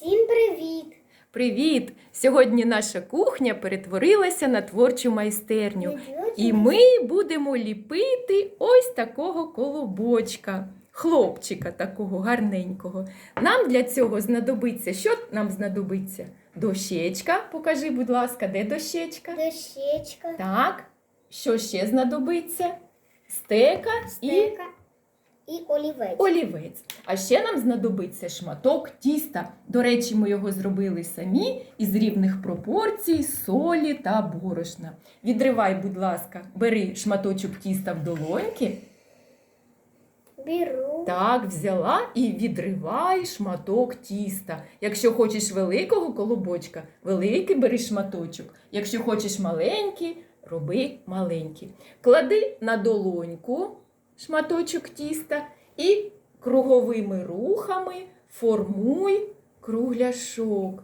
Всім привіт! Привіт! Сьогодні наша кухня перетворилася на творчу майстерню. І ми будемо ліпити ось такого колобочка, хлопчика такого гарненького. Нам для цього знадобиться. Що нам знадобиться? Дощечка. Покажи, будь ласка, де дощечка? Дощечка, Так. Що ще знадобиться? Стека стека і олівець. олівець. А ще нам знадобиться шматок тіста. До речі, ми його зробили самі із рівних пропорцій, солі та борошна. Відривай, будь ласка, бери шматочок тіста в долоньки. Беру. Так, взяла і відривай шматок тіста. Якщо хочеш великого колобочка, великий бери шматочок. Якщо хочеш маленький, роби маленький. Клади на долоньку шматочок тіста і круговими рухами формуй кругляшок.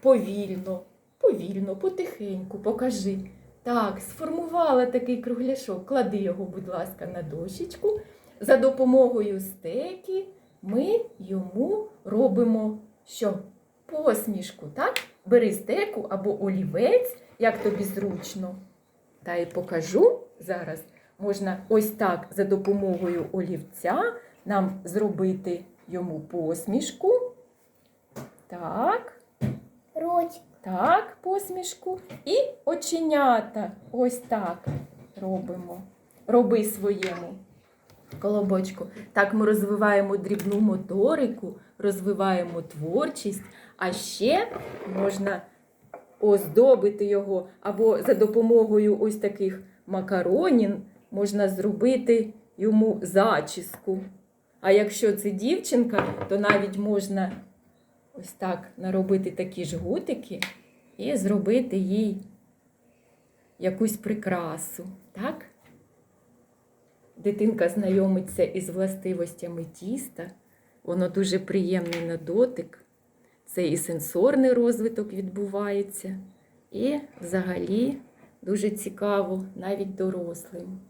Повільно, повільно, потихеньку, покажи. Так, сформувала такий кругляшок. Клади його, будь ласка, на дощечку. За допомогою стеки ми йому робимо що? Посмішку, так? Бери стеку або олівець, як тобі зручно. Та й покажу зараз. Можна ось так за допомогою олівця нам зробити йому посмішку. Так. Ротик. Так, посмішку. І оченята. Ось так робимо. Роби своєму колобочку. Так ми розвиваємо дрібну моторику, розвиваємо творчість, а ще можна оздобити його або за допомогою ось таких макаронін можна зробити йому зачіску. А якщо це дівчинка, то навіть можна ось так наробити такі жгутики і зробити їй якусь прикрасу. Так? Дитинка знайомиться із властивостями тіста, воно дуже приємне на дотик. Це і сенсорний розвиток відбувається, і взагалі дуже цікаво навіть дорослим.